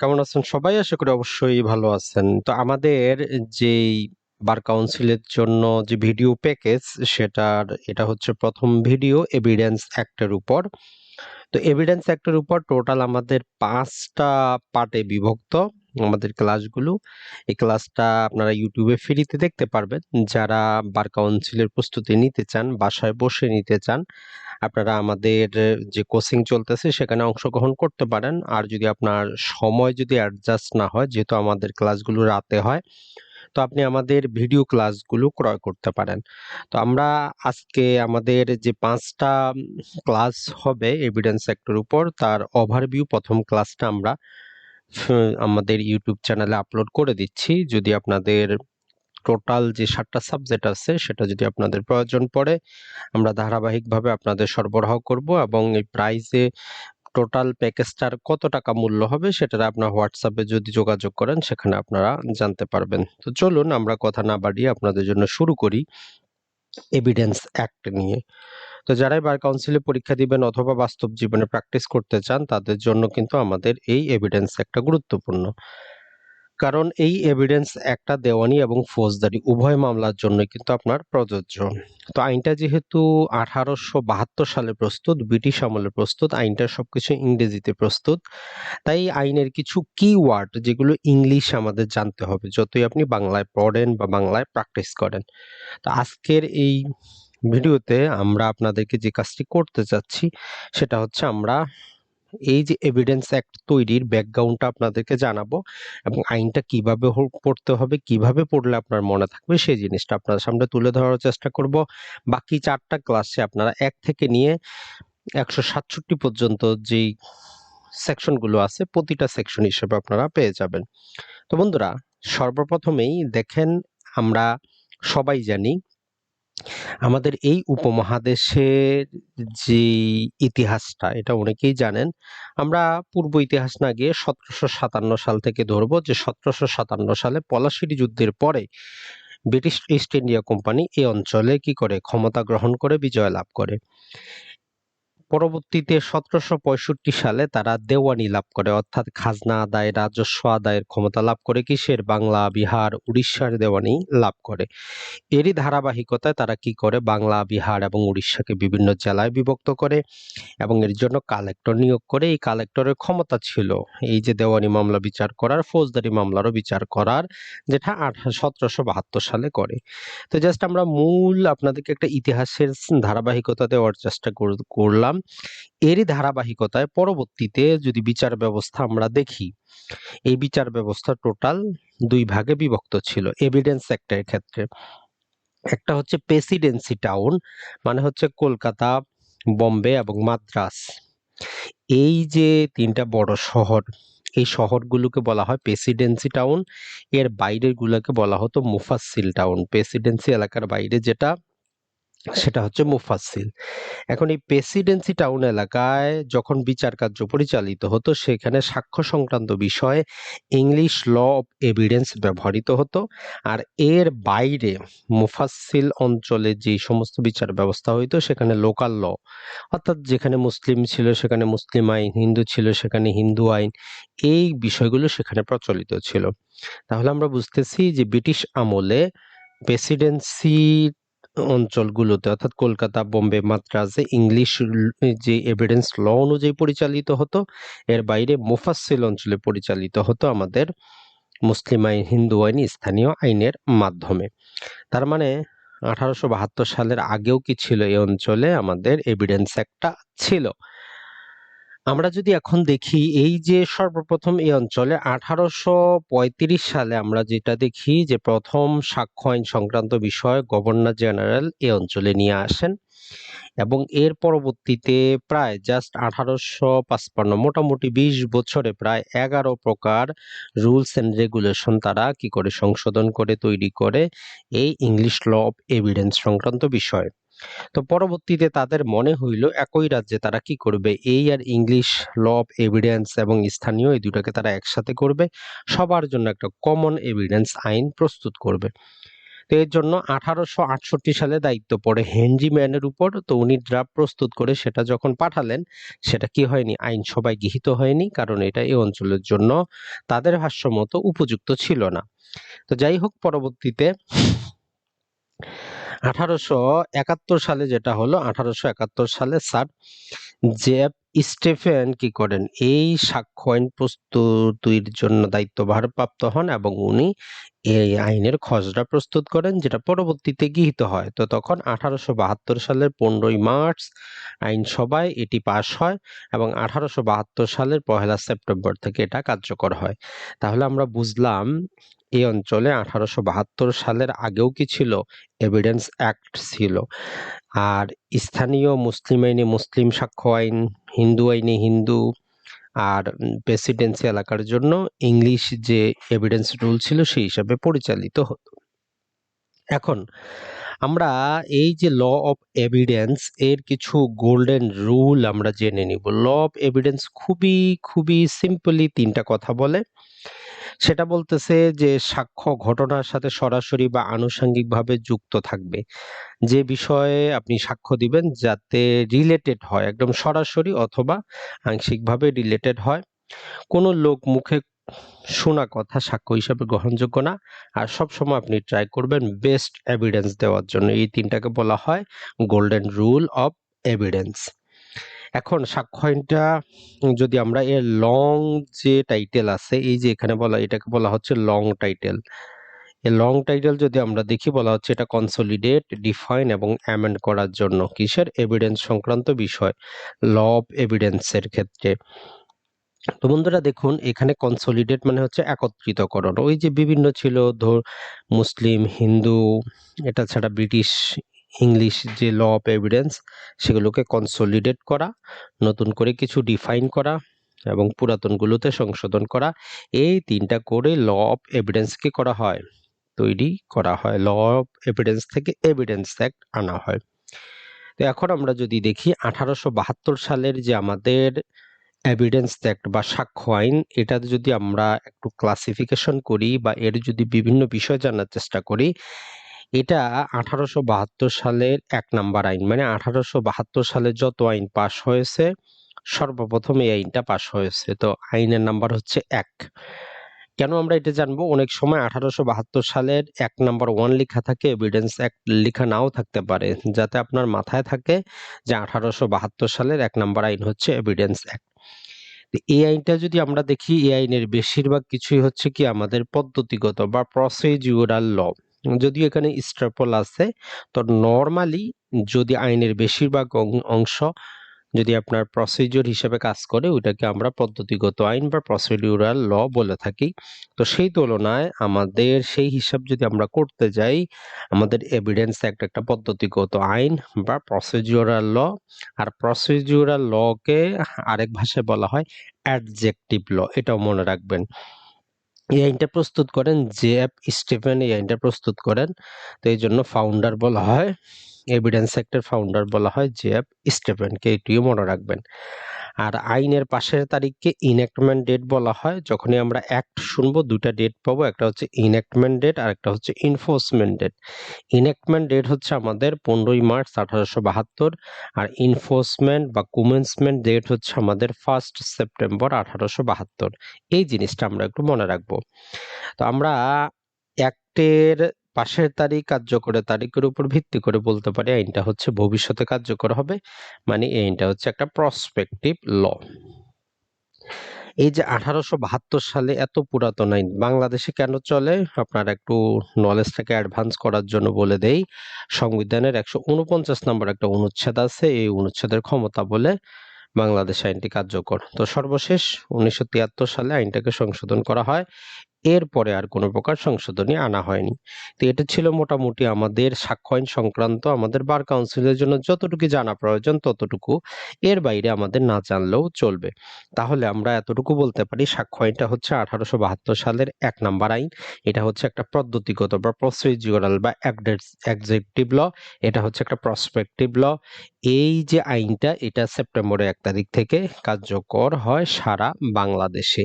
কেমন আছেন সবাই? আশা করি অবশ্যই ভালো আছেন। তো আমাদের যেই বার কাউন্সিলের জন্য যে ভিডিও প্যাকেজ সেটার, এটা হচ্ছে প্রথম ভিডিও এভিডেন্স অ্যাক্টের উপর। তো এভিডেন্স অ্যাক্টের উপর টোটাল আমাদের পাঁচটা পার্টে বিভক্ত আমাদের ক্লাসগুলো। এই ক্লাসটা আপনারা ইউটিউবে ফ্রিতে দেখতে পারবেন। যারা বার কাউন্সিলের প্রস্তুতি নিতে চান, বাসায় বসে নিতে চান, আপনারা আমাদের যে কোচিং চলতেছে সেখানে অংশগ্রহণ করতে পারেন। আর যদি আপনার সময় যদি অ্যাডজাস্ট না হয়, যেহেতু আমাদের ক্লাসগুলো রাতে হয়, তো আপনি আমাদের ভিডিও ক্লাসগুলো ক্রয় করতে পারেন। তো আমরা আজকে আমাদের যে পাঁচটা ক্লাস হবে এভিডেন্স অ্যাক্টের উপর তার ওভারভিউ প্রথম ক্লাসটা আমরা আমাদের ইউটিউব চ্যানেলে আপলোড করে দিচ্ছি। যদি আপনাদের টোটাল যে ৭ টা সাবজেক্ট আছে সেটা যদি আপনাদের প্রয়োজন পড়ে, আমরা ধারাবাহিকভাবে আপনাদের সরবরাহ করব এবং এই প্রাইসে টোটাল প্যাকেজটার কত টাকা মূল্য হবে সেটা আপনার হোয়াটসঅ্যাপে যদি যোগাযোগ করেন সেখানে আপনারা জানতে পারবেন। তো চলুন আমরা কথা না বাড়িয়ে আপনাদের জন্য শুরু করি এভিডেন্স অ্যাক্ট নিয়ে। তো যারাই বার কাউন্সিলে পরীক্ষা দিবেন অথবা বাস্তব জীবনে প্র্যাকটিস করতে চান তাদের জন্য কিন্তু আমাদের এই এভিডেন্স একটা গুরুত্বপূর্ণ। কারণ এই এভিডেন্স একটা দেওয়ানি এবং ফৌজদারি উভয় মামলার জন্যই কিন্তু আপনার প্রযোজ্য। তো আইনটা যেহেতু ১৮৭২ সালে প্রস্তুত, ব্রিটিশ আমলে প্রস্তুত, আইনটার সবকিছু ইংরেজিতে প্রস্তুত। তাই আইনের কিছু কিওয়ার্ড যেগুলো ইংলিশ আমাদের জানতে হবে যতই আপনি বাংলায় পড়েন বা বাংলায় প্র্যাকটিস করেন। তো আজকের এই ভিডিওতে আমরা আপনাদেরকে যে কাজটি করতে চাচ্ছি সেটা হচ্ছে আমরা এই যে এভিডেন্স অ্যাক্ট তৈরির ব্যাকগ্রাউন্ডটা আপনাদেরকে জানাব এবং আইনটা কীভাবে পড়তে হবে, কীভাবে পড়লে আপনার মনে থাকবে সেই জিনিসটা আপনাদের সামনে তুলে ধরার চেষ্টা করব। বাকি চারটা ক্লাসে আপনারা এক থেকে নিয়ে ১৬৭ পর্যন্ত যেই সেকশনগুলো আছে প্রতিটা সেকশন হিসেবে আপনারা পেয়ে যাবেন। তো বন্ধুরা সর্বপ্রথমেই দেখেন আমরা সবাই জানি আমাদের এই উপমহাদেশের যে ইতিহাসটা, এটা অনেকেই জানেন। আমরা পূর্ব ইতিহাস না গিয়ে ১৭৫৭ সাল থেকে ধরবো যে ১৭৫৭ সালে পলাশিরি যুদ্ধের পরে ব্রিটিশ ইস্ট ইন্ডিয়া কোম্পানি এই অঞ্চলে কি করে ক্ষমতা গ্রহণ করে, বিজয় লাভ করে। পরবর্তীতে ১৭৬৫ সালে তারা দেওয়ানি লাভ করে অর্থাৎ খাজনা আদায়, রাজস্ব আদায়ের ক্ষমতা লাভ করে কিসের? বাংলা, বিহার, উড়িষ্যার দেওয়ানি লাভ করে। এরই ধারাবাহিকতায় তারা কি করে? বাংলা, বিহার এবং উড়িষ্যাকে বিভিন্ন জেলায় বিভক্ত করে এবং এর জন্য কালেক্টর নিয়োগ করে। এই কালেক্টরের ক্ষমতা ছিল এই যে দেওয়ানি মামলা বিচার করার, ফৌজদারি মামলারও বিচার করার যেটা আট ১৭৭২ সালে করে। তো জাস্ট আমরা মূল আপনাদেরকে একটা ইতিহাসের ধারাবাহিকতা দেওয়ার চেষ্টা কর করলাম। এরই ধারাবাহিকতায় পরবর্তীতে যদি বিচার ব্যবস্থা আমরা দেখি, এই বিচার ব্যবস্থা টোটাল দুই ভাগে বিভক্ত ছিল এভিডেন্স অ্যাক্টের ক্ষেত্রে। একটা হচ্ছে প্রেসিডেন্সি টাউন মানে হচ্ছে কলকাতা, বম্বে এবং মাদ্রাস এই যে ৩ টা বড় শহর, এই শহরগুলোকে বলা হয় প্রেসিডেন্সি টাউন। এর বাইরের গুলাকে বলা হতো মুফাসসিল টাউন। প্রেসিডেন্সি এলাকার বাইরে যেটা সেটা হচ্ছে মুফাসসিল। এখন এই প্রেসিডেন্সি টাউন এলাকায় যখন বিচার কার্য পরিচালিত হতো সেখানে সাক্ষ্য সংক্রান্ত বিষয়ে ইংলিশ ল অফ এভিডেন্স ব্যবহৃত হতো। আর এর বাইরে মুফাসসিল অঞ্চলে যেই সমস্ত বিচার ব্যবস্থা হইতো সেখানে লোকাল ল অর্থাৎ যেখানে মুসলিম ছিল সেখানে মুসলিম আইন, হিন্দু ছিল সেখানে হিন্দু আইন এই বিষয়গুলো সেখানে প্রচলিত ছিল। তাহলে আমরা বুঝতেছি যে ব্রিটিশ আমলে প্রেসিডেন্সি অঞ্চলগুলোতে অর্থাৎ কলকাতা, বোম্বে, মাদ্রাজে ইংলিশ যে এভিডেন্স ল অনুযায়ী পরিচালিত হতো। এর বাইরে মুফাসিল অঞ্চলে পরিচালিত হতো আমাদের মুসলিম আইন, হিন্দু আইন, স্থানীয় আইনের মাধ্যমে। তার মানে ১৮৭২ সালের আগেও কি ছিল এই অঞ্চলে আমাদের এভিডেন্স একটা ছিল। আমরা যদি এখন দেখি, এই যে সর্বপ্রথম এই অঞ্চলে ১৮৩৫ সালে আমরা যেটা দেখি যে প্রথম সাক্ষ্য আইন সংক্রান্ত বিষয় গভর্নর জেনারেল এ অঞ্চলে নিয়ে আসেন এবং এর পরবর্তীতে প্রায় জাস্ট ১৮৫৫ মোটামুটি ২০ বছরে প্রায় ১১ প্রকার রুলস অ্যান্ড রেগুলেশন তারা কি করে সংশোধন করে, তৈরি করে, এই ইংলিশ ল অফ এভিডেন্স সংক্রান্ত বিষয়। তো পরবর্তীতে তাদের মনে হইল একই রাজ্যে তারা কি করবে এই আর ইংলিশ ল অফ এভিডেন্স এবং স্থানীয় এই দুটাকে তারা একসাথে করবে। সবার জন্য একটা কমন এভিডেন্স আইন প্রস্তুত করবে। তো এর জন্য আঠারোশো আটষট্টি সালে দায়িত্ব পড়ে হেনরি ম্যানের উপর তো উনি ড্রাফট প্রস্তুত করে সেটা যখন পাঠালেন, সেটা কি হয়নি আইনসভায় গৃহীত হয়নি, কারণ এটা এই অঞ্চলের জন্য তাদের ভাষ্য মতো উপযুক্ত ছিল না তো যাই হোক, পরবর্তীতে আঠারোশো একাত্তর সালে যেটা হলো, আঠারোশো একাত্তর সালে স্যার জেফ স্টেফেন কি করেন? এই সাক্ষ্য আইন প্রস্তুতির জন্য দায়িত্ব ভারপ্রাপ্ত হন এবং উনি এই আইনের খসড়া প্রস্তুত করেন, যেটা পরবর্তীতে গৃহীত হয়। তো তখন আঠারোশো বাহাত্তর সালের পনেরোই মার্চ আইনসভায় এটি পাশ হয় এবং আঠারোশো বাহাত্তর সালের পহেলা সেপ্টেম্বর থেকে এটা কার্যকর হয়। তাহলে আমরা বুঝলাম এই অঞ্চলে আঠারোশো বাহাত্তর সালের আগেও কি ছিল? এভিডেন্স অ্যাক্ট ছিল। আর স্থানীয় মুসলিম আইনে মুসলিম সাক্ষ্য আইন, হিন্দু আইনে হিন্দু আর প্রেসিডেন্সি এলাকার জন্য ইংলিশ যে এভিডেন্স রুল ছিল সেই হিসাবে পরিচালিত হতো। এখন আমরা এই যে ল অফ এভিডেন্স এর কিছু গোল্ডেন রুল আমরা জেনে নিব। ল অফ এভিডেন্স খুবই খুবই সিম্পলি তিনটা কথা বলে। সেটা বলতেছে যে, সাক্ষ্য ঘটনার সাথে সরাসরি বা আনুষঙ্গিকভাবে যুক্ত থাকবে। যে বিষয়ে আপনি সাক্ষ্য দিবেন যাতে রিলেটেড হয়, একদম সরাসরি অথবা আংশিকভাবে রিলেটেড হয়। কোনো লোক মুখে শোনা কথা সাক্ষ্য হিসাবে গ্রহণযোগ্য না। আর সব সময় আপনি ট্রাই করবেন বেস্ট এভিডেন্স দেওয়ার জন্য। এই তিনটাকে বলা হয় গোল্ডেন রুল অফ এভিডেন্স এখন সাক্ষ্য আইনটা যদি আমরা এর লং যে টাইটেল আছে, এই যে এখানে বলা, এটাকে বলা হচ্ছে লং টাইটেল এই লং টাইটেল যদি আমরা দেখি, বলা হচ্ছে এটা কনসলিডেট ডিফাইন এবং অ্যামেন্ড করার জন্য কিসের? এভিডেন্স সংক্রান্ত বিষয় ল অফ এভিডেন্সের ক্ষেত্রে। তো বন্ধুরা দেখুন, এখানে কনসলিডেট মানে হচ্ছে একত্রিতকরণ। ওই যে বিভিন্ন ছিল, ধর, মুসলিম, হিন্দু, এটা ছাড়া ব্রিটিশ ইংলিশ যে ল অফ এভিডেন্স সেগুলোকে কনসলিডেট করা, নতুন করে কিছু ডিফাইন করা এবং পুরাতনগুলোতে সংশোধন করা, এই তিনটা করে ল অফ এভিডেন্সকে করা হয়। তৈরি করা হয়। ল অফ এভিডেন্স থেকে এভিডেন্স অ্যাক্ট আনা হয়। তো এখন আমরা যদি দেখি, আঠারোশো বাহাত্তর সালের যে আমাদের এভিডেন্স অ্যাক্ট বা সাক্ষ্য আইন এটা যদি আমরা একটু ক্লাসিফিকেশন করি বা এর যদি বিভিন্ন বিষয় জানার চেষ্টা করি এটা আঠারোশো বাহাত্তর সালের এক নাম্বার আইন। মানে আঠারোশো বাহাত্তর সালে যত আইন পাশ হয়েছে, সর্বপ্রথম এই আইনটা পাশ হয়েছে। তো আইনের নাম্বার হচ্ছে এক। কেন আমরা এটা জানব? অনেক সময় আঠারোশো বাহাত্তর সালের এক নাম্বার ওয়ান লেখা থাকে এভিডেন্স অ্যাক্ট লেখা নাও থাকতে পারে। যাতে আপনার মাথায় থাকে যে আঠারোশো বাহাত্তর সালের এক নাম্বার আইন হচ্ছে এভিডেন্স অ্যাক্ট এই আইনটা যদি আমরা দেখি, এই আইনের বেশিরভাগ কিছুই হচ্ছে কি আমাদের পদ্ধতিগত বা প্রসিডিউরাল ল যদিও এখানে স্ট্রাপল আছে, তো নর্মালি যদি আইনের বেশিরভাগ অংশ যদি আপনার প্রসিডিওর হিসেবে কাজ করে, ওইটাকে আমরা পদ্ধতিগত আইন বা প্রসিডিউরাল ল বলে থাকি। তো সেই তুলনায় আমাদের সেই হিসাব যদি আমরা করতে যাই, আমাদের এভিডেন্স একটা একটা পদ্ধতিগত আইন বা প্রসিডিউরাল ল আর প্রসিডিউরাল লকে আরেক ভাষায় বলা হয় অ্যাডজেক্টিভ ল এটাও মনে রাখবেন। এই আইনটা প্রস্তুত করেন জে এফ স্টিফেন এই আইনটা প্রস্তুত করেন। তো এই জন্য ফাউন্ডার বলা হয় এভিডেন্স সেক্টর ফাউন্ডার বলা হয় জে এফ স্টিফেনকে এটিও মনে রাখবেন। আর আইনের পাশের তারিখকে ইনঅ্যাক্টমেন্ট ডেট বলা হয়। যখনই আমরা অ্যাক্ট শুনব দুটা ডেট পাবো, একটা হচ্ছে ইনঅ্যাক্টমেন্ট ডেট আর একটা হচ্ছে ইনফোর্সমেন্ট ডেট ইনঅ্যাক্টমেন্ট ডেট হচ্ছে আমাদের পনেরোই মার্চ আঠারোশো বাহাত্তর আর ইনফোর্সমেন্ট বা কুমেন্সমেন্ট ডেট হচ্ছে আমাদের ফার্স্ট সেপ্টেম্বর আঠারোশো বাহাত্তর। এই জিনিসটা আমরা একটু মনে রাখব। তো আমরা অ্যাক্টের পাশের তারিখ কার্যকরের তারিখের উপর ভিত্তি করে বলতে পারি আইনটা হচ্ছে ভবিষ্যতে কার্যকর হবে। মানে এই আইনটা হচ্ছে একটা প্রসপেক্টিভ ল এই যে আঠারোশো বাহাত্তর সালে এত পুরাতন আইন, বাংলাদেশে কেন চলে? আপনার একটু নলেজটাকে অ্যাডভান্স করার জন্য বলে দেই। সংবিধানের একশো উনপঞ্চাশ নম্বর একটা অনুচ্ছেদ আছে, এই অনুচ্ছেদের ক্ষমতা বলে বাংলাদেশ আইনটি কার্যকর। তো সর্বশেষ উনিশশো তিয়াত্তর সালে আইনটাকে সংশোধন করা হয়। এরপরে আর কোনো প্রকার সংশোধনী আনা হয়নি। তো এটা ছিল মোটামুটি আমাদের সাক্ষ্য আইন সংক্রান্ত আমাদের বার কাউন্সিলের জন্য যতটুকু জানা প্রয়োজন ততটুকু। এর বাইরে আমাদের না জানলেও চলবে। তাহলে আমরা এতটুকু বলতে পারি সাক্ষ্য আইনটা হচ্ছে আঠারোশো বাহাত্তর সালের এক নাম্বার আইন। এটা হচ্ছে একটা পদ্ধতিগত বা প্রসিডিউরাল বা এক্সেকটিভ ল। এটা হচ্ছে একটা প্রসপেক্টিভ ল। এই যে আইনটা, এটা সেপ্টেম্বরের এক তারিখ থেকে কার্যকর হয় সারা বাংলাদেশে।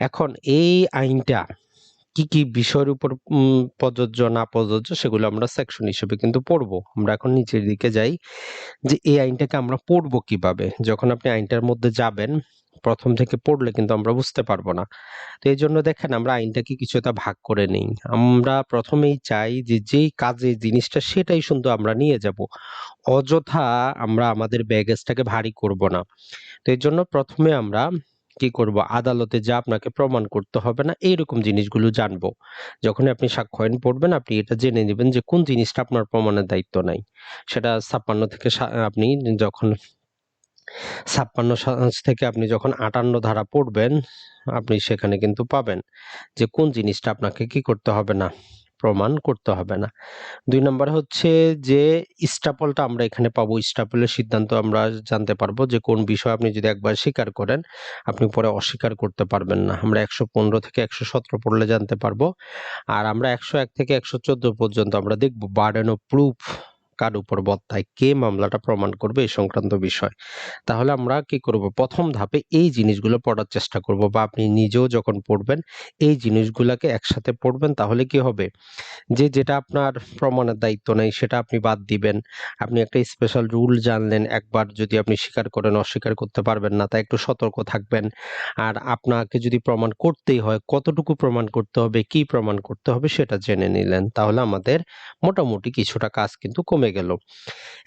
এখন এই আইনটা কি, কি বিষয়ের উপর প্রযোজ্য না প্রযোজ্য সেগুলো আমরা সেকশন হিসেবে কিন্তু পড়ব। আমরা এখন নিচের দিকে যাই যে এই আইনটাকে আমরা পড়ব কীভাবে? যখন আপনি আইনটার মধ্যে যাবেন, প্রথম থেকে পড়লে কিন্তু আমরা বুঝতে পারব না। তো এই জন্য দেখেন আমরা আইনটাকে কিছুটা ভাগ করে নেই। আমরা প্রথমেই চাই যে যেই কাজে জিনিসটা সেটাই শুধু আমরা নিয়ে যাব। অযথা আমরা আমাদের ব্যাগেজটাকে ভারী করব না। তো এই জন্য প্রথমে আমরা কি করব? আদালতে যা আপনাকে প্রমাণ করতে হবে না এইরকম জিনিসগুলো জানব। যখনই আপনি সাক্ষ্য পড়বেন আপনি এটা জেনে নেবেন যে কোন জিনিসটা আপনার প্রমাণের দায়িত্ব নাই। সেটা ৫৬ থেকে আপনি যখন ৫৬ সা থেকে আপনি যখন ৫৮ ধারা পড়বেন, আপনি সেখানে কিন্তু পাবেন যে কোন জিনিসটা আপনাকে কি করতে হবে না, প্রমাণ করতে হবে না। দুই নম্বর হচ্ছে যে স্টাপলটা আমরা এখানে পাবো। স্টাপলের সিদ্ধান্ত আমরা জানতে পারব যে কোন বিষয় আপনি যদি একবার স্বীকার করেন, আপনি পরে অস্বীকার করতে পারবেন না। আমরা ১১৫ থেকে ১১৭ পড়লে জানতে পারব। আর আমরা ১০১ থেকে ১১৪ পর্যন্ত আমরা দেখব বার্ডেন অফ প্রুফ কার উপর বর্তায়, কে মামলাটা প্রমাণ করবে এই সংক্রান্ত বিষয়। তাহলে আমরা কি করব? প্রথম ধাপে এই জিনিসগুলো পড়ার চেষ্টা করব বা আপনি নিজেও যখন পড়বেন এই জিনিসগুলোকে একসাথে পড়বেন তাহলে কি হবে? যে যেটা আপনার প্রমাণের দায়িত্ব নেই সেটা আপনি বাদ দিবেন। আপনি একটা স্পেশাল রুল জানলেন, একবার যদি আপনি স্বীকার করেন অস্বীকার করতে পারবেন না, তাই একটু সতর্ক থাকবেন। আর আপনাকে যদি প্রমাণ করতেই হয়, কতটুকু প্রমাণ করতে হবে, কি প্রমাণ করতে হবে সেটা জেনে নিলেন। তাহলে আমাদের মোটামুটি কিছুটা কাজ কিন্তু কমে গেল।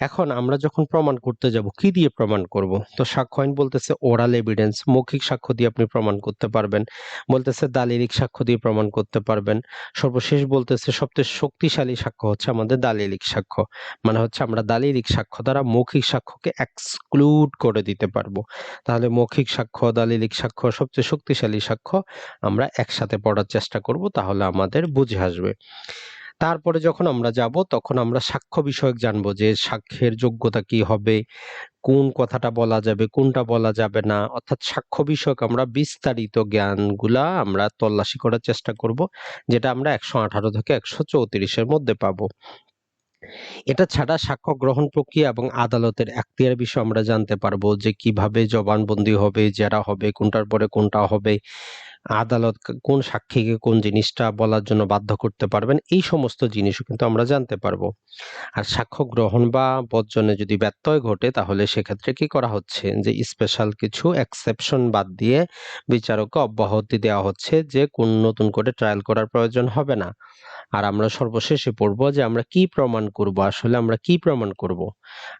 এখন আমরা যখন প্রমাণ করতে যাব, কি দিয়ে প্রমাণ করব? তো সাক্ষ্য আইন বলতেছে ওরাল এভিডেন্স, মৌখিক সাক্ষ্য দিয়ে আপনি প্রমাণ করতে পারবেন। বলতেছে দালিলিক সাক্ষ্য দিয়ে প্রমাণ করতে পারবেন। সর্বশেষ বলতেছে সবচেয়ে শক্তিশালী সাক্ষ্য হচ্ছে আমাদের দালিলিক সাক্ষ্য। মানে হচ্ছে আমরা দালিলিক সাক্ষ্য দ্বারা মৌখিক সাক্ষ্যকে এক্সক্লুড করে দিতে পারব। তাহলে মৌখিক সাক্ষ্য, দালিলিক সাক্ষ্য, সবচেয়ে শক্তিশালী সাক্ষ্য আমরা একসাথে পড়ার চেষ্টা করব তাহলে আমাদের বুঝে আসবে। তারপরে যখন আমরা যাব তখন আমরা সাক্ষ্য বিষয়ক জানব যে সাক্ষ্যের যোগ্যতা কি হবে, কোন কথাটা বলা যাবে, কোনটা বলা যাবে না। অর্থাৎ সাক্ষ্য বিষয়ক আমরা বিস্তারিত জ্ঞানগুলা আমরা তল্লাশি করার চেষ্টা করব। যেটা আমরা ১১৮ থেকে একশো চৌত্রিশের মধ্যে পাবো। এটা ছাড়া সাক্ষ্য গ্রহণ প্রক্রিয়া এবং আদালতের এখতিয়ার বিষয়ে আমরা জানতে পারব যে কীভাবে জবানবন্দি হবে, যারা হবে, কোনটার পরে কোনটা হবে। আদালত কোন সাক্ষীকে কোন জিনিসটা বলার জন্য বাধ্য করতে পারবেন, এই সমস্ত জিনিসও কিন্তু আমরা জানতে পারব। আর সাক্ষ্য গ্রহণ বা বর্জনে যদি ব্যত্যয় ঘটে, তাহলে সেক্ষেত্রে কি করা হচ্ছে যে স্পেশাল কিছু এক্সেপশন বাদ দিয়ে বিচারককে অব্যাহতি দেওয়া হচ্ছে যে, কোন নতুন করে ট্রায়াল করার প্রয়োজন হবে না। আর আমরা সর্বশেষে পড়ব যে আমরা কি প্রমাণ করব, আসলে আমরা কি প্রমাণ করব।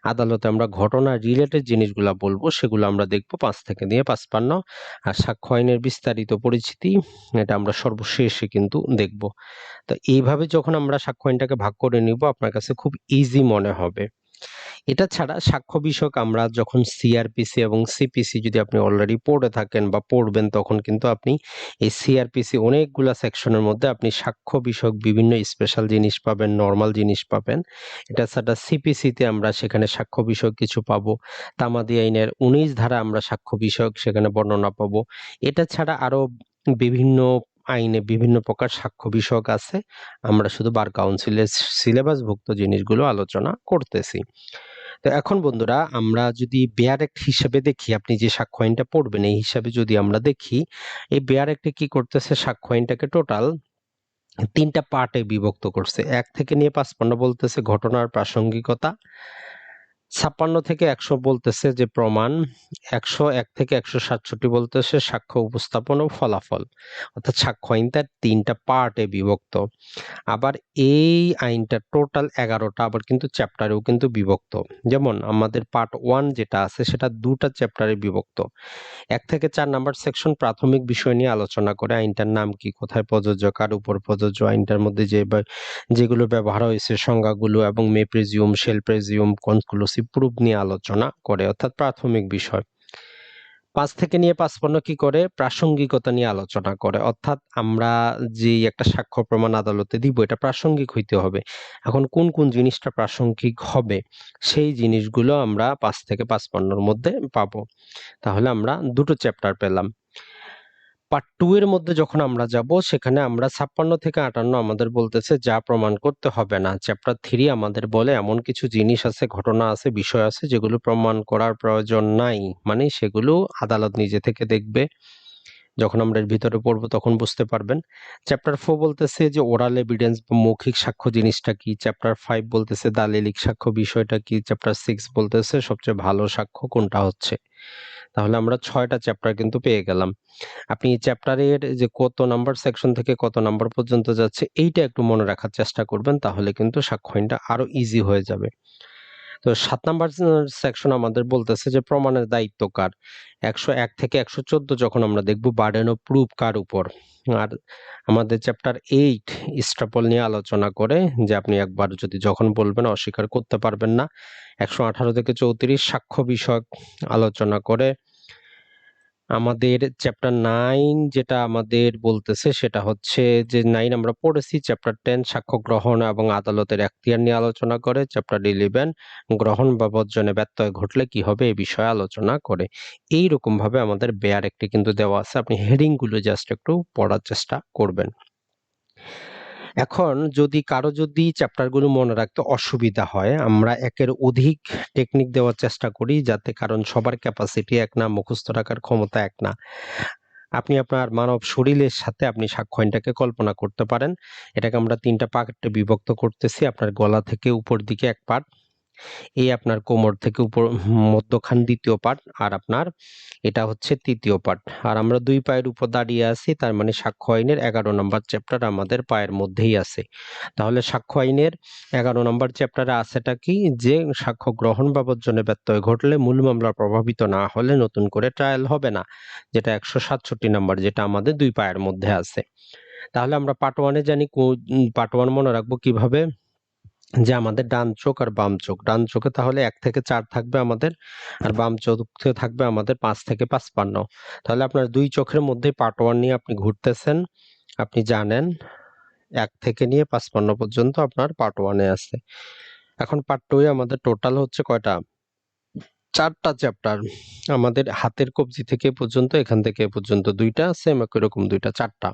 আদালতে আমরা ঘটনা রিলেটেড জিনিসগুলো বলব, সেগুলো আমরা দেখব পাঁচ থেকে নিয়ে পাঁচপান্ন। আর সাক্ষ্য আইনের বিস্তারিত পরিচিতি, এটা আমরা সর্বশেষে কিন্তু দেখব। তো এইভাবে যখন আমরা সাক্ষ্য আইনটাকে ভাগ করে নিব, আপনার কাছে খুব ইজি মনে হবে। এটা ছাড়া সাক্ষ্য বিষয়ক আমরা যখন সিআরপিসি এবং সিপিসি যদি আপনি অলরেডি পড়ে থাকেন বা পড়বেন, তখন কিন্তু আপনি এই সিআরপিসি অনেকগুলা সেকশনের মধ্যে আপনি সাক্ষ্য বিষয়ক বিভিন্ন স্পেশাল জিনিস পাবেন নর্মাল জিনিস পাবেন। এটা ছাড়া সিপিসিতে আমরা সেখানে সাক্ষ্য বিষয়ক কিছু পাবো। তামাদি আইনের উনিশ ধারা আমরা সাক্ষ্য বিষয়ক সেখানে বর্ণনা পাবো। এটা ছাড়া আরও বিভিন্ন আইনে বিভিন্ন প্রকার সাক্ষ্য বিষয়ক আছে। আমরা শুধু বার কাউন্সিলের সিলেবাসভুক্ত জিনিসগুলো আলোচনা করতেছি। তো এখন বন্ধুরা, আমরা যদি বেয়ার অ্যাক্ট হিসেবে দেখি, আপনি যে সাক্ষ্য আইনটা পড়বেন, এই হিসাবে যদি আমরা দেখি, এই বেয়ার অ্যাক্টে কি করতেছে? সাক্ষ্য আইনটাকে টোটাল তিনটা পার্টে বিভক্ত করছে। এক থেকে নিয়ে পাঁচপান্ন বলতেছে ঘটনার প্রাসঙ্গিকতা ছাপ্পান্ন থেকে একশো বলতেছে যে প্রমাণ, একশো এক থেকে একশো সাতষট্টি বলতেছে সাক্ষ্য উপস্থাপন ও ফলাফল। অর্থাৎ সাক্ষ্য আইনটা তিনটা পার্টে বিভক্ত। আবার এই আইনটা টোটাল এগারোটা, আবার কিন্তু চ্যাপ্টারেও কিন্তু বিভক্ত। যেমন আমাদের পার্ট ওয়ান যেটা আছে, সেটা দুটা চ্যাপ্টারে বিভক্ত। এক থেকে চার নাম্বার সেকশন প্রাথমিক বিষয় নিয়ে আলোচনা করে আইনটার নাম কি, কোথায় প্রযোজ্য, কার উপর প্রযোজ্য, আইনটার মধ্যে যে যেগুলো ব্যবহার হয়েছে, সংজ্ঞাগুলো এবং may presume shall presume conclusive proof নিয়ে আলোচনা করে, অর্থাৎ প্রাথমিক বিষয়। পাঁচ থেকে নিয়ে পাঁচপান্ন কি করে? প্রাসঙ্গিকতা নিয়ে আলোচনা করে, অর্থাৎ আমরা যে একটা সাক্ষ্য প্রমাণ আদালতে দিব, এটা প্রাসঙ্গিক হইতে হবে। এখন কোন কোন জিনিসটা প্রাসঙ্গিক হবে, সেই জিনিসগুলো আমরা পাঁচ থেকে পাঁচপান্নর মধ্যে পাবো। তাহলে আমরা দুটো চ্যাপ্টার পেলাম। পার্ট টু এর মধ্যে যখন আমরা যাব, সেখানে আমরা ছাপ্পান্ন থেকে আটান্ন আমাদের বলতেছে যা প্রমাণ করতে হবে না। চ্যাপ্টার থ্রি আমাদের বলে এমন কিছু জিনিস আছে, ঘটনা আছে, বিষয় আছে, যেগুলো প্রমাণ করার প্রয়োজন নাই। মানে সেগুলো আদালত নিজে থেকে দেখবে। যখন আমরা এর ভিতরে পড়ব তখন বুঝতে পারবেন। চ্যাপ্টার ফোর বলতেছে যে ওরাল এভিডেন্স বা মৌখিক সাক্ষ্য জিনিসটা কি? চ্যাপ্টার ফাইভ বলতেছে দালিলিক সাক্ষ্য বিষয়টা কি? চ্যাপ্টার সিক্স বলতেছে সবচেয়ে ভালো সাক্ষ্য কোনটা হচ্ছে? তাহলে আমরা ছয়টা চ্যাপ্টার কিন্তু পেয়ে গেলাম। আপনি চ্যাপ্টারের যে কত নাম্বার সেকশন থেকে কত নাম্বার পর্যন্ত যাচ্ছে, এইটা একটু মনে রাখার চেষ্টা করবেন, তাহলে কিন্তু সাক্ষ্যহীনটা আরও ইজি হয়ে যাবে। তো সাত নাম্বার সেকশন আমাদের বলতেছে যে প্রমাণের দায়িত্ব কার? একশো এক থেকে একশো চোদ্দ যখন আমরা দেখব বার্ডেন ও প্রুফ কার উপর। আর আমাদের চ্যাপ্টার এইট স্ট্রাপল নিয়ে আলোচনা করে যে আপনি একবার যদি যখন বলবেন অস্বীকার করতে পারবেন না। একশো আঠারো থেকে চৌত্রিশ সাক্ষ্য বিষয়ক আলোচনা করে আমাদের চ্যাপ্টার নাইন যেটা আমাদের বলতেছে সেটা হচ্ছে যে নাইন আমরা পড়েছি চ্যাপ্টার টেন সাক্ষ্য গ্রহণ এবং আদালতের এখতিয়ার নিয়ে আলোচনা করে চ্যাপ্টার ইলেভেন গ্রহণ বা বর্জনে ব্যত্যয় ঘটলে কি হবে এ বিষয়ে আলোচনা করে। এই ভাবে আমাদের বেয়ার একটি কিন্তু দেওয়া আছে, আপনি হেডিংগুলো জাস্ট একটু পড়ার চেষ্টা করবেন। এখন যদি কারও যদি চ্যাপ্টারগুলো মনে রাখতে অসুবিধা হয়, আমরা একের অধিক টেকনিক দেওয়ার চেষ্টা করি যাতে কারণ সবার ক্যাপাসিটি এক না, মুখস্থ রাখার ক্ষমতা এক না। আপনি আপনার মানব শরীরের সাথে আপনি সাক্ষণটাকে কল্পনা করতে পারেন। এটাকে আমরা তিনটা পার্টে বিভক্ত করতেছি, আপনার গলা থেকে উপর দিকে এক পার্ট এই আপনার কোমর থেকে উপর মধ্যখান দ্বিতীয় পার্ট আর আপনার এটা হচ্ছে তৃতীয় পার্ট। আর আমরা দুই পায়ের উপর দাঁড়িয়ে আছি, তার মানে সাক্ষ্য আইনের এগারো নম্বর চ্যাপ্টার আমাদের পায়ের মধ্যেই আছে। তাহলে সাক্ষ্য আইনের এগারো নম্বর চ্যাপ্টারে আছেটা কি? যে সাক্ষ্য গ্রহণ বা বর্জনে ব্যত্যয় ঘটলে মূল মামলা প্রভাবিত না হলে নতুন করে ট্রায়াল হবে না, যেটা একশো সাতষট্টি নম্বর, যেটা আমাদের দুই পায়ের মধ্যে আছে। তাহলে আমরা পার্ট ওয়ানে জানি পার্ট ওয়ান মনে রাখব কীভাবে? যে আমাদের ডান চোখ আর বাম চোখ। ডান চোখে তাহলে এক থেকে চার থাকবে আমাদের আর বাম চোখে থাকবে আমাদের পাঁচ থেকে পাঁচপান্ন। তাহলে আপনার দুই চোখের মধ্যে পার্ট ওয়ান নিয়ে আপনি ঘুরতেছেন, আপনি জানেন এক থেকে নিয়ে পাঁচপান্ন পর্যন্ত আপনার পার্ট ওয়ানে আছে। এখন পার্ট টু আমাদের টোটাল হচ্ছে কয়টা? চারটা চ্যাপ্টার আমাদের হাতের কবজি থেকে পর্যন্ত, এখান থেকে পর্যন্ত দুইটা সেম একই রকম দুইটা, চারটা।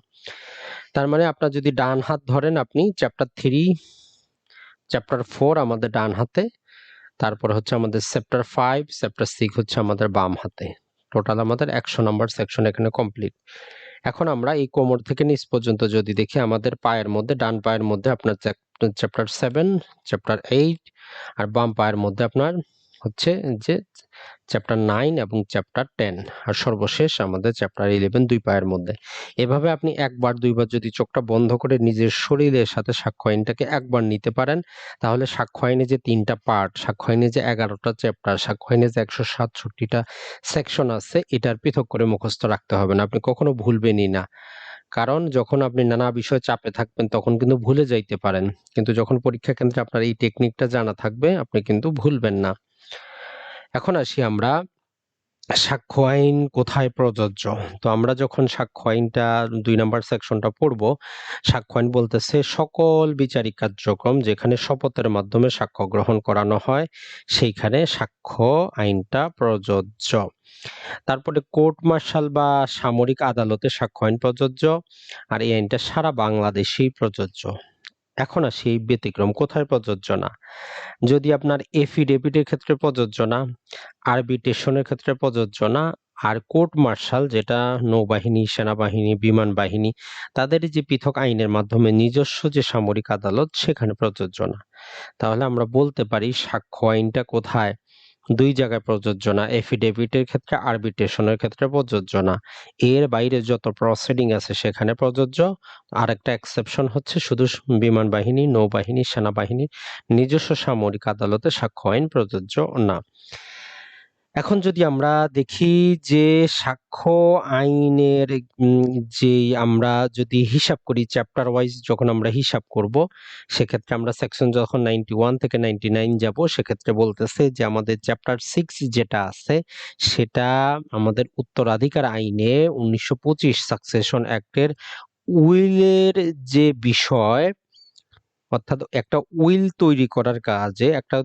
তার মানে আপনার যদি ডান হাত ধরেন আপনি চ্যাপ্টার থ্রি চ্যাপ্টার ফোর আমাদের ডান হাতে, তারপর হচ্ছে আমাদের চ্যাপ্টার ফাইভ চ্যাপ্টার সিক্স হচ্ছে আমাদের বাম হাতে। টোটাল আমাদের একশো নম্বর সেকশন এখানে কমপ্লিট এখন আমরা এই কোমর থেকে নিচ পর্যন্ত যদি দেখি, আমাদের পায়ের মধ্যে, ডান পায়ের মধ্যে আপনার চ্যাপ্টার সেভেন চ্যাপ্টার এইট আর বাম পায়ের মধ্যে আপনার হচ্ছে যে চ্যাপ্টার নাইন এবং চ্যাপ্টার টেন আর সর্বশেষ আমাদের চ্যাপ্টার ইলেভেন দুই পায়ের মধ্যে। এভাবে আপনি একবার দুইবার যদি চোখটা বন্ধ করে নিজের শরীরের সাথে সাক্ষ্য আইনটাকে একবার নিতে পারেন, তাহলে সাক্ষ্য আইনে যে তিনটা পার্ট সাক্ষ্য আইনে যে এগারোটা চ্যাপ্টার সাক্ষ্য আইনে যে একশো সাতষট্টিটা সেকশন আছে, এটার পৃথক করে মুখস্থ রাখতে হবে না। আপনি কখনো ভুলবেনই না। কারণ যখন আপনি নানা বিষয়ে চাপে থাকবেন, তখন কিন্তু ভুলে যাইতে পারেন। কিন্তু যখন পরীক্ষা কেন্দ্রে আপনার এই টেকনিকটা জানা থাকবে, আপনি কিন্তু ভুলবেন না। এখন আসি আমরা সাক্ষ্য আইন কোথায় প্রযোজ্য? তো আমরা যখন সাক্ষ্য আইনটা দুই নম্বর সেকশনটা পড়ব, সাক্ষ্য আইন বলতেছে সকল বিচারিক কার্যক্রম যেখানে শপথের মাধ্যমে সাক্ষ্য গ্রহণ করানো হয়, সেইখানে সাক্ষ্য আইনটা প্রযোজ্য। তারপরে কোর্ট মার্শাল বা সামরিক আদালতে সাক্ষ্য আইন প্রযোজ্য, আর এই আইনটা সারা বাংলাদেশেই প্রযোজ্য। এখন আসি এই ব্যতিক্রম। কোথায় প্রযোজ্য না? যদি আপনার এফিডেভিটের ক্ষেত্রে প্রযোজ্য না আরবিটেশনের ক্ষেত্রে প্রযোজ্য না, আর কোর্ট মার্শাল যেটা নৌবাহিনী, সেনাবাহিনী, বিমান বাহিনী, তাদের যে পৃথক আইনের মাধ্যমে নিজস্ব যে সামরিক আদালত, সেখানে প্রযোজ্য না। তাহলে আমরা বলতে পারি সাক্ষ্য আইনটা কোথায়? দুই জায়গায় প্রযোজ্য না এফিডেভিটের ক্ষেত্রে আরবিটেশনের ক্ষেত্রে প্রযোজ্য না। এর বাইরে যত প্রসিডিং আছে সেখানে প্রযোজ্য। আর একটা এক্সেপশন হচ্ছে শুধু বিমান বাহিনী, নৌবাহিনী, সেনাবাহিনীর নিজস্ব সামরিক আদালতে সাক্ষ্য আইন প্রযোজ্য না। এখন যদি আমরা দেখি যে সাক্ষ্য আইনের যে আমরা যদি হিসাব করি চ্যাপ্টার ওয়াইজ যখন আমরা হিসাব করব, সেক্ষেত্রে আমরা সেকশন যখন নাইনটি ওয়ান থেকে নাইনটি নাইন যাব, সেক্ষেত্রে বলতেছে যে আমাদের চ্যাপ্টার সিক্স যেটা আছে, সেটা আমাদের উত্তরাধিকার আইনে উনিশশো পঁচিশ সাকসেশন অ্যাক্টের উইলের যে বিষয় অর্থাৎ একটা উইল তৈরি করার কাজে, একটা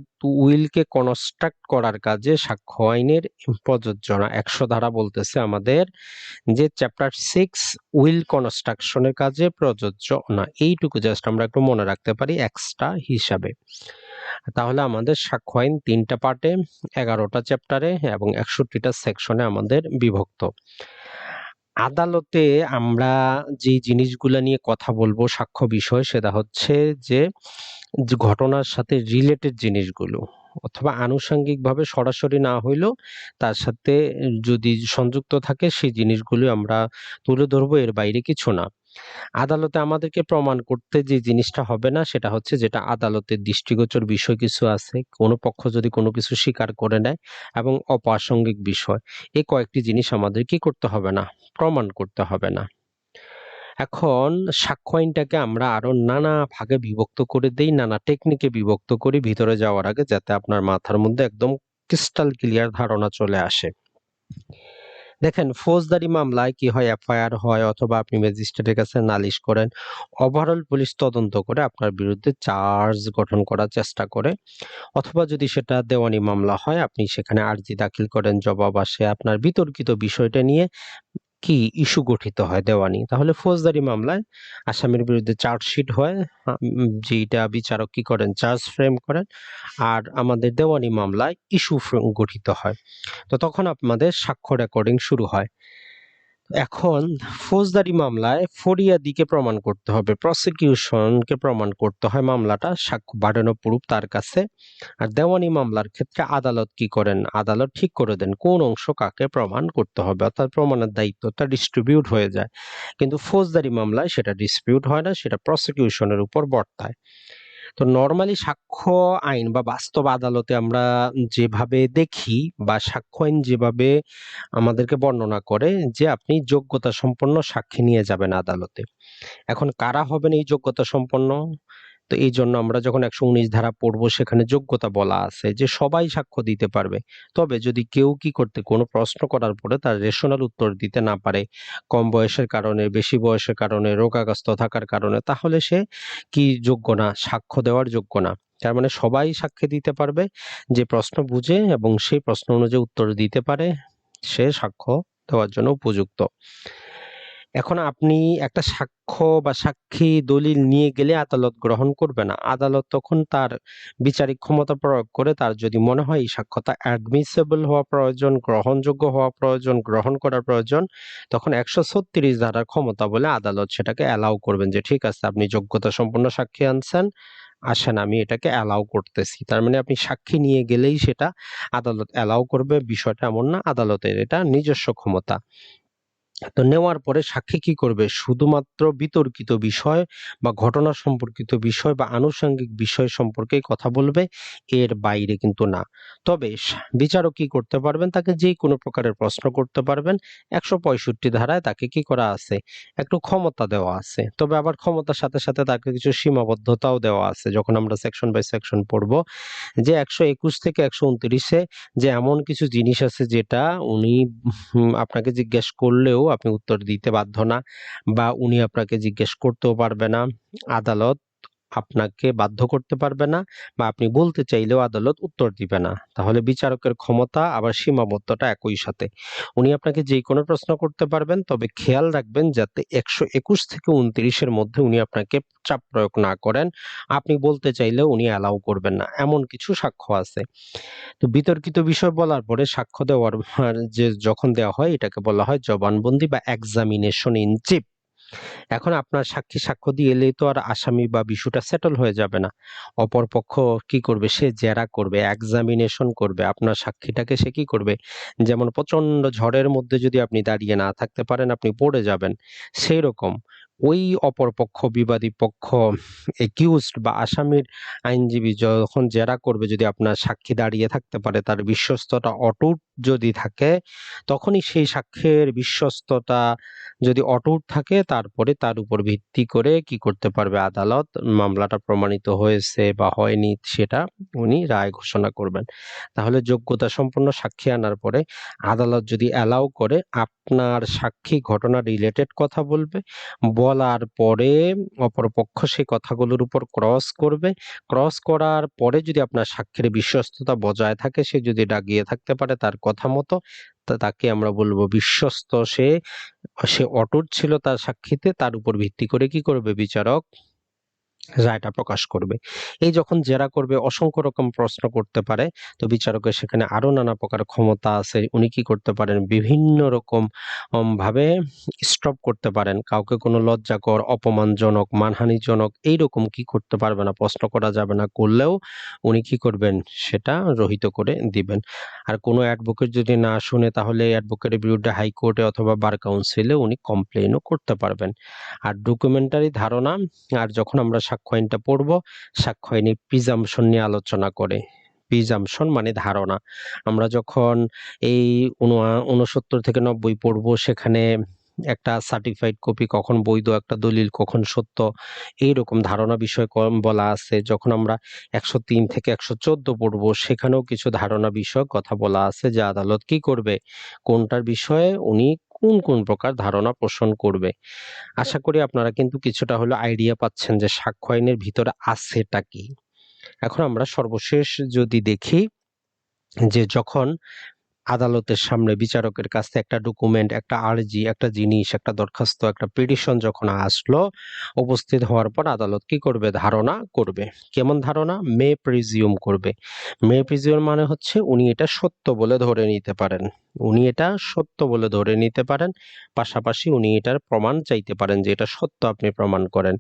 উইলকে কনস্ট্রাক্ট করার কাজে সাক্ষ্য আইনের প্রযোজ্য না একশো ধারা বলতেছে আমাদের যে চ্যাপ্টার সিক্স উইল কনস্ট্রাকশনের কাজে প্রযোজ্য না। এইটুকু জাস্ট আমরা একটু মনে রাখতে পারি এক্সট্রা হিসাবে। তাহলে আমাদের সাক্ষ্য আইন তিনটা পার্টে, এগারোটা চ্যাপ্টারে এবং একষট্টিটা সেকশনে আমাদের বিভক্ত। আদালতে আমরা যে জিনিসগুলা নিয়ে কথা বলব, সাক্ষ্য বিষয়, সেটা হচ্ছে যে ঘটনার সাথে রিলেটেড জিনিসগুলো। অথবা আনুষঙ্গিকভাবে সরাসরি না হইলেও তার সাথে যদি সংযুক্ত থাকে, সেই জিনিসগুলো আমরা তুলে ধরবো, এর বাইরে কিছু না। আদালতে আমাদেরকে প্রমাণ করতে যে জিনিসটা হবে না, সেটা হচ্ছে যেটা আদালতের দৃষ্টিগোচর বিষয় কিছু আছে, কোনো পক্ষ যদি কোনো কিছু স্বীকার করে নেয় এবং অপ্রাসঙ্গিক বিষয় এই কয়েকটি জিনিস আমাদের কি করতে হবে না, প্রমাণ করতে হবে না। এখন সাক্ষ্য আইনটাকে আমরা আরও নানা ভাগে বিভক্ত করে দেই, নানা টেকনিকে বিভক্ত করি ভিতরে যাওয়ার আগে যাতে আপনার মাথার মধ্যে একদম ক্রিস্টাল ক্লিয়ার ধারণা চলে আসে। দেখেন, ফৌজদারি মামলায় কি হয়, এফআইআর হয় অথবা আপনি ম্যাজিস্ট্রেটের কাছে নালিশ করেন ওভারঅল পুলিশ তদন্ত করে আপনার বিরুদ্ধে চার্জ গঠন করার চেষ্টা করে। অথবা যদি সেটা দেওয়ানি মামলা হয়, আপনি সেখানে আর্জি দাখিল করেন, জবাব আসে। আপনার বিতর্কিত বিষয়টা নিয়ে কি ইস্যু গঠিত হয় দেওয়ানি? তাহলে ফৌজদারি মামলায় আসামির বিরুদ্ধে চার্জশিট হয় যেটা বিচারক কি করেন? চার্জ ফ্রেম করেন আর আমাদের দেওয়ানি মামলায় ইস্যু ফ্রেম গঠিত হয়। তো তখন আপনাদের সাক্ষ্য রেকর্ডিং শুরু হয়। এখন ফৌজদারি মামলায় ফরিয়াদিকে প্রমাণ করতে হবে প্রসিকিউশনকে প্রমাণ করতে হয় মামলাটা, সাক্ষ্য বাড়ানো প্রুফ তার কাছে। আর দেওয়ানি মামলার ক্ষেত্রে আদালত কি করেন? আদালত ঠিক করে দেন কোন অংশ কাকে প্রমাণ করতে হবে, অর্থাৎ প্রমাণের দায়িত্বটা ডিস্ট্রিবিউট হয়ে যায়। কিন্তু ফৌজদারি মামলায় সেটা ডিসপিউট হয় না, সেটা প্রসিকিউশনের উপর বর্তায়। তো নর্মালি সাক্ষ্য আইন বা বাস্তব আদালতে আমরা যেভাবে দেখি বা সাক্ষ্য আইন যেভাবে আমাদেরকে বর্ণনা করে যে আপনি যোগ্যতা সম্পন্ন সাক্ষী নিয়ে যাবেন আদালতে। এখন কারা হবেন এই যোগ্যতা সম্পন্ন? তো এই জন্য আমরা যখন একশো উনিশ ধারা পড়ব, সেখানে যোগ্যতা বলা আছে যে সবাই সাক্ষ্য দিতে পারবে। তবে যদি কেউ কি করতে, কোনো প্রশ্ন করার পরে তার রেশনাল উত্তর দিতে না পারে, কম বয়সের কারণে, বেশি বয়সের কারণে, রোগাগ্রস্ত থাকার কারণে, তাহলে সে কি যোগ্য না? সাক্ষ্য দেওয়ার যোগ্য না। তার মানে সবাই সাক্ষ্য দিতে পারবে, যে প্রশ্ন বুঝে এবং সেই প্রশ্ন অনুযায়ী উত্তর দিতে পারে, সে সাক্ষ্য দেওয়ার জন্য উপযুক্ত। এখন আপনি একটা সাক্ষ্য বা সাক্ষী দলিল নিয়ে গেলে আদালত গ্রহণ করবে না। আদালত তখন তার বিচারিক ক্ষমতা প্রয়োগ করে তার যদি মনে হয় এই সাক্ষ্যটা অ্যাডমিসেবল হওয়া প্রয়োজন, গ্রহণযোগ্য হওয়া প্রয়োজন, গ্রহণ করার প্রয়োজন, তখন একশো ছত্রিশ ধারার ক্ষমতা বলে আদালত সেটাকে অ্যালাউ করবেন যে, ঠিক আছে, আপনি যোগ্যতা সম্পন্ন সাক্ষী আনছেন, আসেন, আমি এটাকে অ্যালাউ করতেছি। তার মানে আপনি সাক্ষী নিয়ে গেলেই সেটা আদালত অ্যালাউ করবে, বিষয়টা এমন না, আদালতের এটা নিজস্ব ক্ষমতা। তো নেওয়ার পরে সাক্ষী কি করবে? শুধুমাত্র বিতর্কিত বিষয় বা ঘটনা সম্পর্কিত বিষয় বা আনুষঙ্গিক বিষয় সম্পর্কে কথা বলবে, এর বাইরে কিন্তু না। তবে বিচারক কি করতে পারবেন? তাকে যে কোনো প্রকারের প্রশ্ন করতে পারবেন। একশো পঁয়ষট্টি ধারায় তাকে কি করা আছে? একটু ক্ষমতা দেওয়া আছে। তবে আবার ক্ষমতার সাথে সাথে তাকে কিছু সীমাবদ্ধতাও দেওয়া আছে, যখন আমরা সেকশন বাই সেকশন পড়ব। যে একশো একুশ থেকে একশো উনত্রিশে যে এমন কিছু জিনিস আছে যেটা উনি আপনাকে জিজ্ঞেস করলেও আপনি উত্তর দিতে বাধ্য না বা উনি আপনাকে জিজ্ঞেস করতেও পারবে না। আদালত আপনাকে বাধ্য করতে পারবে না বা আপনি বলতে চাইলেও আদালত উত্তর দিবে না। তাহলে বিচারকের ক্ষমতা আবার সীমাবদ্ধতা একই সাথে। উনি আপনাকে যে কোনো প্রশ্ন করতে পারবেন, তবে খেয়াল রাখবেন যাতে একশো একুশ থেকে উনত্রিশের মধ্যে উনি আপনাকে চাপ প্রয়োগ না করেন। আপনি বলতে চাইলেও উনি অ্যালাউ করবেন না। এমন কিছু সাক্ষ্য আছে। তো বিতর্কিত বিষয় বলার পরে সাক্ষ্য দেওয়ার, যে যখন দেওয়া হয়, এটাকে বলা হয় জবানবন্দি বা এক্সামিনেশন ইন চিফ এখন আপনার সাক্ষী সাক্ষ্য দিয়ে এলেই তো আর আসামি বা বিষয়টা সেটল হয়ে যাবে না। অপর পক্ষ কি করবে? সে জেরা করবে এক্সামিনেশন করবে, আপনার সাক্ষীটাকে সে কি করবে? যেমন প্রচণ্ড ঝড়ের মধ্যে যদি আপনি দাঁড়িয়ে না থাকতে পারেন, আপনি পড়ে যাবেন। সেই রকম ওই অপর পক্ষ, বিবাদী পক্ষ একিউজড বা আসামির আইনজীবী যখন জেরা করবে, যদি আপনার সাক্ষী দাঁড়িয়ে থাকতে পারে, তার বিশ্বস্ততা অটুট যদি থাকে, তখনই সেই সাক্ষ্যের বিশ্বস্ততা যদি অটুট থাকে, তারপরে তার উপর ভিত্তি করে কি করতে পারবে আদালত? মামলাটা প্রমাণিত হয়েছে বা হয়নি সেটা উনি রায় ঘোষণা করবেন। তাহলে যোগ্যতা সম্পন্ন সাক্ষী আনার পরে আদালত যদি অ্যালাউ করে, আপনার সাক্ষী ঘটনা রিলেটেড কথা বলবে বলার পরে অপরপক্ষ সেই কথাগুলোর উপর ক্রস করবে। ক্রস করার পরে যদি আপনার সাক্ষীর বিশ্বস্ততা বজায় থাকে, সে যদি ডাগিয়ে থাকতে পারে তার কথা মতো তাকে আমরা বলব বিশ্বস্ত সে। সে অটুট ছিল তার সাক্ষীতে, তার উপর ভিত্তি করে কি করবে বিচারক? রায়টা প্রকাশ করবে। এই যখন জেরা করবে, অসংখ্য রকম প্রশ্ন করতে পারে। তো বিচারকের সেখানে আরও নানা প্রকার ক্ষমতা আছে। উনি কি করতে পারেন? বিভিন্ন রকম ভাবে স্টপ করতে পারেন। কাউকে কোনো লজ্জাকর, অপমানজনক, মানহানিজনক এইরকম কি করতে পারবে না, প্রশ্ন করা যাবে না। করলেও উনি কি করবেন? সেটা রহিত করে দিবেন। আর কোনো অ্যাডভোকেট যদি না শুনে, তাহলে অ্যাডভোকেটের বিরুদ্ধে হাইকোর্টে অথবা বার কাউন্সিলে উনি কমপ্লেনও করতে পারবেন। আর ডকুমেন্টারি ধারণা, আর যখন আমরা সাক্ষ্য পড়ব। সাক্ষ্য আইনে প্রিজামশন নিয়ে আলোচনা করে। প্রিজামশন মানে ধারণা। আমরা যখন এই উনসত্তর থেকে নব্বই পড়ব, সেখানে একটা সার্টিফাইড কপি কখন বৈধ, একটা দলিল কখন সত্য, এইরকম ধারণা বিষয় কম বলা আছে। যখন আমরা একশো তিন থেকে একশো চোদ্দ পড়ব, সেখানেও কিছু ধারণা বিষয় কথা বলা আছে যে আদালত কি করবে, কোনটার বিষয়ে উনি কোন কোন প্রকার ধারণা পোষণ করবে। আশা করি আপনারা কিন্তু কিছুটা হলো আইডিয়া পাচ্ছেন যে সাক্ষ্য আইনের ভিতরে আছেটা কি। এখন আমরা সর্বশেষ যদি দেখি যে যখন আদালতের সামনে বিচারকের কাছে একটা ডকুমেন্ট একটা আর্জি একটা জিনিস, একটা দরখাস্ত, একটা পিটিশন যখন আসলো, উপস্থিত হওয়ার পর আদালত কি করবে? ধারণা করবে। কেমন ধারণা? মে প্রিজিউম করবে। মে প্রিজিউম মানে হচ্ছে উনি এটা সত্য বলে ধরে নিতে পারেন। উনি এটা সত্য বলে ধরে নিতে পারেন। পাশাপাশি উনি এটার প্রমাণ চাইতে পারেন যে এটা সত্য আপনি প্রমাণ করেন।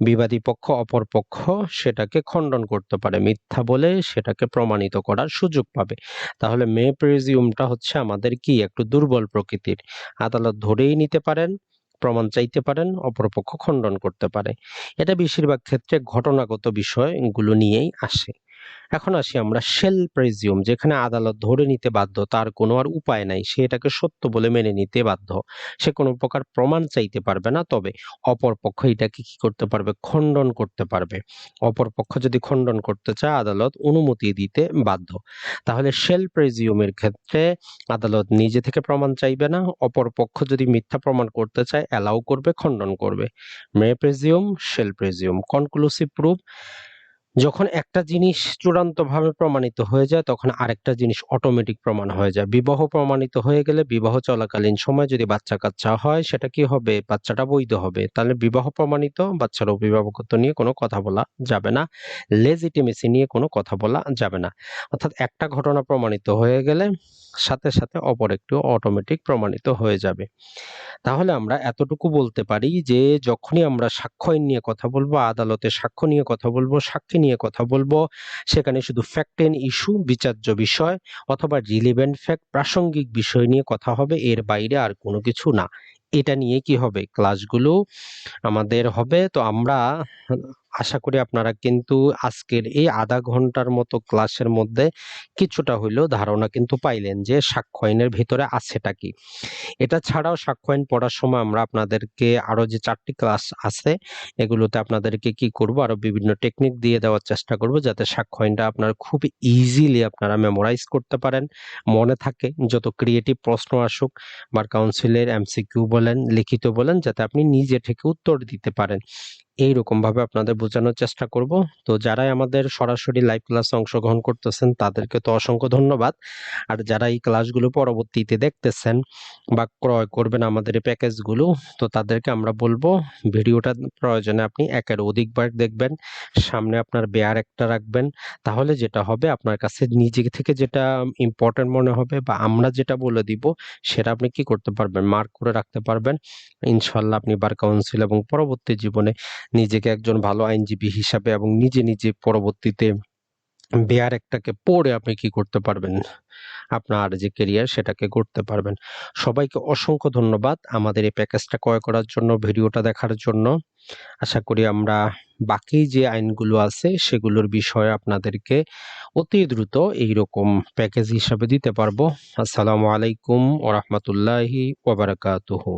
বিবাদী পক্ষ, অপর পক্ষ সেটাকে খণ্ডন করতে পারে। মিথ্যা বলে সেটাকে প্রমাণিত করার সুযোগ পাবে। তাহলে মে প্রেজিউমটা হচ্ছে আমাদের কি? একটু দুর্বল প্রকৃতির। আদালত ধরেই নিতে পারেন, প্রমাণ চাইতে পারেন অপরপক্ষ খণ্ডন করতে পারে। এটা বেশিরভাগ ক্ষেত্রে ঘটনাগত বিষয়গুলো নিয়েই আসে। এখন আসি আমরা শেল প্রেজিউম যেখানে আদালত ধরে নিতে বাধ্য, তার কোনো আর উপায় নাই, সে এটাকে সত্য বলে মেনে নিতে বাধ্য। সে কোনো প্রকার প্রমাণ চাইতে পারবে না, তবে অপর পক্ষ এটাকে কি করতে পারবে? খণ্ডন করতে পারবে। অপর পক্ষ যদি খণ্ডন করতে চায়, আদালত অনুমতি দিতে বাধ্য। তাহলে শেল প্রেজিউমের ক্ষেত্রে আদালত নিজে থেকে প্রমাণ চাইবে না, অপর পক্ষ যদি মিথ্যা প্রমাণ করতে চায় অ্যালাউ করবে, খণ্ডন করবে। May presume shall presume conclusive proof যখন একটা জিনিস চূড়ান্তভাবে প্রমাণিত হয়ে যায়, তখন আরেকটা জিনিস অটোমেটিক প্রমাণ হয়ে যায়। বিবাহ প্রমাণিত হয়ে গেলে বিবাহ চলাকালীন সময় যদি বাচ্চা কাচ্চা হয়, সেটা কি হবে? বাচ্চাটা বৈধ হবে। তাহলে বিবাহ প্রমাণিত, বাচ্চার অভিভাবকত্ব নিয়ে কোনো কথা বলা যাবে না। লেজিটিমেসি নিয়ে কোনো কথা বলা যাবে না। অর্থাৎ একটা ঘটনা প্রমাণিত হয়ে গেলে সাথে সাথে অপর একটু অটোমেটিক প্রমাণিত হয়ে যাবে। তাহলে আমরা এতটুকু বলতে পারি যে, যখনই আমরা সাক্ষ্য নিয়ে কথা বলব, আদালতে সাক্ষ্য নিয়ে কথা বলব, সাক্ষী নিয়ে কথা বলব। সেখানে শুধু ফ্যাক্ট এন্ড ইস্যু বিচার্য বিষয় অথবা রিলিভেন্ট ফ্যাক্ট প্রাসঙ্গিক বিষয় নিয়ে কথা হবে, এর বাইরে আর কোনো কিছু না। এটা নিয়ে কি হবে? ক্লাসগুলো আমাদের হবে। তো আমরা আশা করি আপনারা কিন্তু আজকের এই আধা ঘণ্টার মতো ক্লাসের মধ্যে কিছুটা হইলেও ধারণা কিন্তু পাইলেন যে সাক্ষ্য আইনের ভিতরে আছেটা কি। এটা ছাড়াও সাক্ষ্য আইন পড়ার সময় আমরা আপনাদেরকে আরও যে চারটি ক্লাস আছে, এগুলোতে আপনাদেরকে কি করব আরও বিভিন্ন টেকনিক দিয়ে দেওয়ার চেষ্টা করব যাতে সাক্ষ্য আইনটা আপনার খুব ইজিলি আপনারা মেমোরাইজ করতে পারেন। মনে থাকে যত ক্রিয়েটিভ প্রশ্ন আসুক বার কাউন্সিলের এমসিকিউ বলেন, লিখিত বলেন, যাতে আপনি নিজে থেকে উত্তর দিতে পারেন। এইরকম ভাবে আপনাদের বোঝানোর চেষ্টা করব। তো যারাই আমাদের সরাসরি লাইভ ক্লাসে অংশগ্রহণ করতেছেন, তাদেরকে তো অসংখ্য ধন্যবাদ। আর যারা এই ক্লাসগুলো পরবর্তীতে দেখতেছেন বা ক্রয় করবেন আমাদের এই প্যাকেজগুলো, তো তাদেরকে আমরা বলব ভিডিওটা প্রয়োজনে আপনি একের অধিকবার দেখবেন, সামনে আপনার বেয়ার একটা রাখবেন। তাহলে যেটা হবে, আপনার কাছে নিজে থেকে যেটা ইম্পর্টেন্ট মনে হবে বা আমরা যেটা বলে দিব, সেটা আপনি কি করতে পারবেন? মার্ক করে রাখতে পারবেন। ইনশাল্লাহ আপনি বার কাউন্সিল এবং পরবর্তী জীবনে নিজেকে একজন ভালো আইনজীবী হিসাবে এবং নিজে নিজে পরবর্তীতে বেয়ার একটাকে পড়ে আপনি কি করতে পারবেন? আপনার যে কেরিয়ার সেটাকে করতে পারবেন। সবাইকে অসংখ্য ধন্যবাদ আমাদের এই প্যাকেজটা ক্রয় করার জন্য, ভিডিওটা দেখার জন্য। আশা করি আমরা বাকি যে আইনগুলো আছে সেগুলোর বিষয়ে আপনাদেরকে অতি দ্রুত এইরকম প্যাকেজ হিসাবে দিতে পারব। আসসালামু আলাইকুম ওরহমতুল্লাহি ওবরাকাতুহু